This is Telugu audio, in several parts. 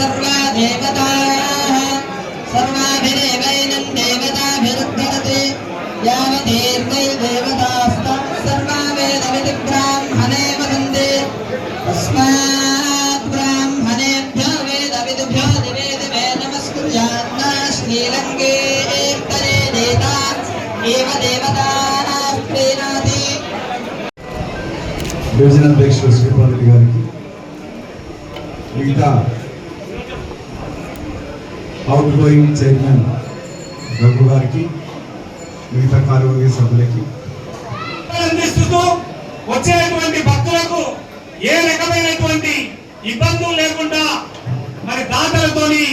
सर्वा देवताः सर्वाभिरेवैनं देवताभिरुद्धरति यावतीर्वै देवतास्तं सर्वा वेदविधिब्राह्मणे वदन्ति तस्मात् ब्राह्मणेभ्यो वेदविदुभ्यो दिवे दिवे नमस्कुर्यान्ना श्रीरङ्गे तरे नेता एव देवतानां प्रीणाति డివిజన్ అధ్యక్షుడు శ్రీపాల్ రెడ్డి గారికి మిగతా అవుట్ గోయింగ్ చైర్మన్ రఘు గారికి మిగతా కార్యవర్గ సభ్యులకి. అందిస్తూ వచ్చేటువంటి భక్తులకు ఏ రకమైనటువంటి ఇబ్బందులు లేకుండా మరి దాతలతోని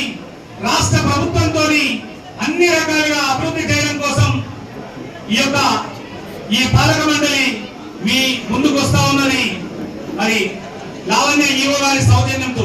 రాష్ట్ర ప్రభుత్వంతోని అన్ని రకాలుగా అభివృద్ధి చేయడం కోసం ఈ యొక్క ఈ పాలక మండలి మీ ముందుకు వస్తా ఉన్నది. మరి లావణ్య ఈవో గారి సౌజన్యంతో.